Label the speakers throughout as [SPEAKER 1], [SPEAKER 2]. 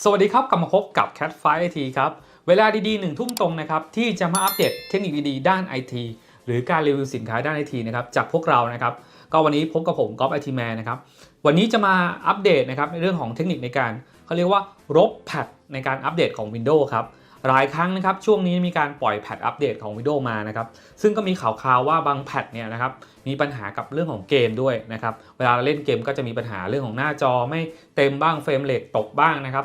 [SPEAKER 1] สวัสดีครับกลับมาพบกับ Cat f i IT ครับ เวลาดีๆหนึ่งทุ่มตรงนะครับที่จะมาอัปเดตเทคนิคดีๆด้าน IT หรือการรีวิวสินค้าด้าน IT นะครับจากพวกเรานะครับก็วันนี้พบกับผมก๊อฟไอทีแมนนะครับวันนี้จะมาอัปเดตนะครับในเรื่องของเทคนิคในการเขาเรียกว่าลบแพทในการอัปเดตของ Windows ครับ หลายครั้งนะครับช่วงนี้มีการปล่อยแพทอัปเดตของ Windows มานะครับซึ่งก็มีข่าวคราวว่าบางแพทเนี่ยนะครับมีปัญหากับเรื่องของเกมด้วยนะครับเวลาเราเล่นเกมก็จะมีปัญหาเรื่องของหน้าจอไม่เต็มบ้างเฟรมเรทตกบ้างนะครับ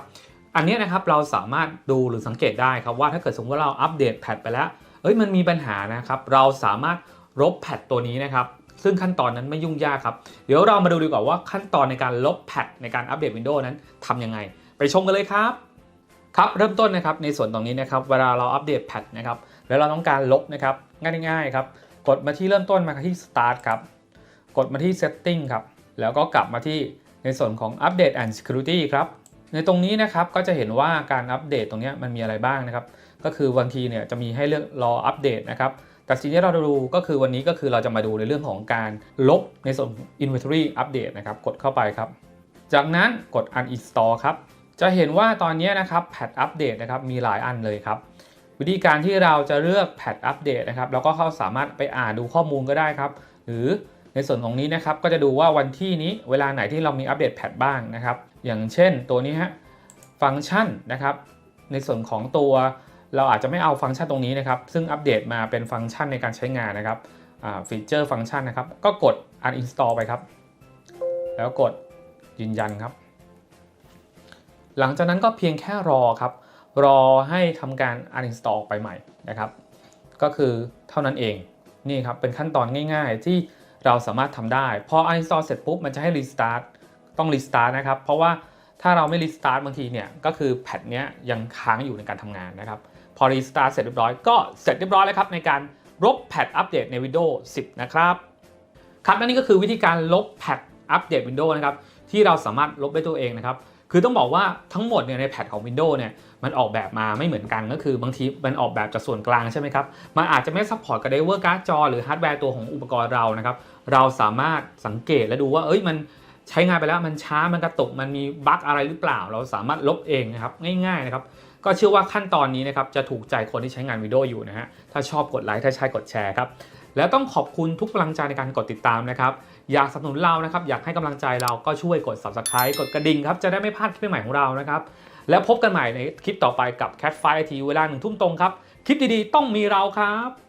[SPEAKER 1] อันนี้นะครับเราสามารถดูหรือสังเกตได้ครับว่าถ้าเกิดสมมติว่าเราอัปเดตแพทไปแล้วเอ้ยมันมีปัญหานะครับเราสามารถลบแพทตัวนี้นะครับซึ่งขั้นตอนนั้นไม่ยุ่งยากครับ เดี๋ยวเรามาดูดีกว่าว่าขั้นตอนในการลบแพทในการอัปเดต Windows นั้นทำยังไง ไปชมกันเลยครับ ครับเริ่มต้นนะครับในส่วนตรงนี้นะครับเวลาเราอัปเดตแพทนะครับแล้วเราต้องการลบนะครับง่ายๆครับกดมาที่เริ่มต้นมาที่ start ครับกดมาที่ setting ครับแล้วก็กลับมาที่ในส่วนของ update and security ครับในตรงนี้นะครับก็จะเห็นว่าการอัปเดตตรงนี้มันมีอะไรบ้างนะครับก็คือบางทีเนี่ยจะมีให้เลือกรออัปเดตนะครับแต่สิ่งที่เราดูก็คือวันนี้ก็คือเราจะมาดูในเรื่องของการลบในส่วน inventory update นะครับกดเข้าไปครับ จากนั้นกด uninstall ครับ จะเห็นว่าตอนนี้นะครับแพทอัปเดตนะครับมีหลายอันเลยครับ วิธีการที่เราจะเลือกแพทอัปเดตนะครับเราก็เข้าสามารถไปอ่านดูข้อมูลก็ได้ครับ หรือในส่วนของนี้นะครับก็จะดูว่าวันที่นี้เวลาไหนที่เรามีอัปเดตแพทบ้างนะครับ อย่างเช่นตัวนี้ฮะฟังก์ชันนะครับ ในส่วนของตัวเราอาจจะไม่เอาฟังก์ชันตรงนี้นะครับ ซึ่งอัปเดตมาเป็นฟังก์ชันในการใช้งานนะครับฟีเจอร์ฟังก์ชันนะครับ ก็กด uninstall ไปครับ แล้วกดยืนยันครับ หลังจากนั้นก็เพียงแค่รอครับ รอให้ทำการ uninstall ไปใหม่นะครับ ก็คือเท่านั้นเองนี่ครับเป็นขั้นตอนง่ายๆ ที่เราสามารถทำได้ พอ uninstall เสร็จปุ๊บมันจะให้ restart ต้อง restart นะครับ เพราะว่าถ้าเราไม่ restart บางทีเนี่ยก็คือแพทเนี้ยยังค้างอยู่ในการทำงานนะครับ พอ restart เสร็จเรียบร้อยก็เสร็จเรียบร้อยแล้วครับในการลบแพทอัปเดตใน Windows 10 นะครับครับและนี่ก็คือวิธีการลบแพทอัปเดต Windows นะครับที่เราสามารถลบได้ตัวเองนะครับ คือต้องบอกว่าทั้งหมดเนี่ยในแพทของ Windows เนี่ยมันออกแบบมาไม่เหมือนกันก็คือบางทีมันออกแบบจากส่วนกลางใช่ไหมครับ มันอาจจะไม่ซัพพอร์ตกับไดเวอร์การ์ดจอหรือฮาร์ดแวร์ตัวของอุปกรณ์เรานะครับ เราสามารถสังเกตและดูว่าเอ้ยมันใช้งานไปแล้วมันช้ามันกระตุกมันมีบั๊กอะไรหรือเปล่า เราสามารถลบเองนะครับง่ายๆนะครับก็เชื่อว่าขั้นตอนนี้นะครับจะถูกใจคนที่ใช้งานวิดีโออยู่นะฮะถ้าชอบกดไลค์ถ้าใช่กดแชร์ครับแล้วต้องขอบคุณทุกกำลังใจในการกดติดตามนะครับ อยากสนับสนุนเรานะครับ อยากให้กำลังใจเราก็ช่วยกด subscribe กดกระดิ่งครับ จะได้ไม่พลาดคลิปใหม่ของเรานะครับ แล้วพบกันใหม่ในคลิปต่อไปกับ Cat f i IT เวลาหนึ่งทุ่มตรงครับ คลิปดีๆ ต้องมีเราครับ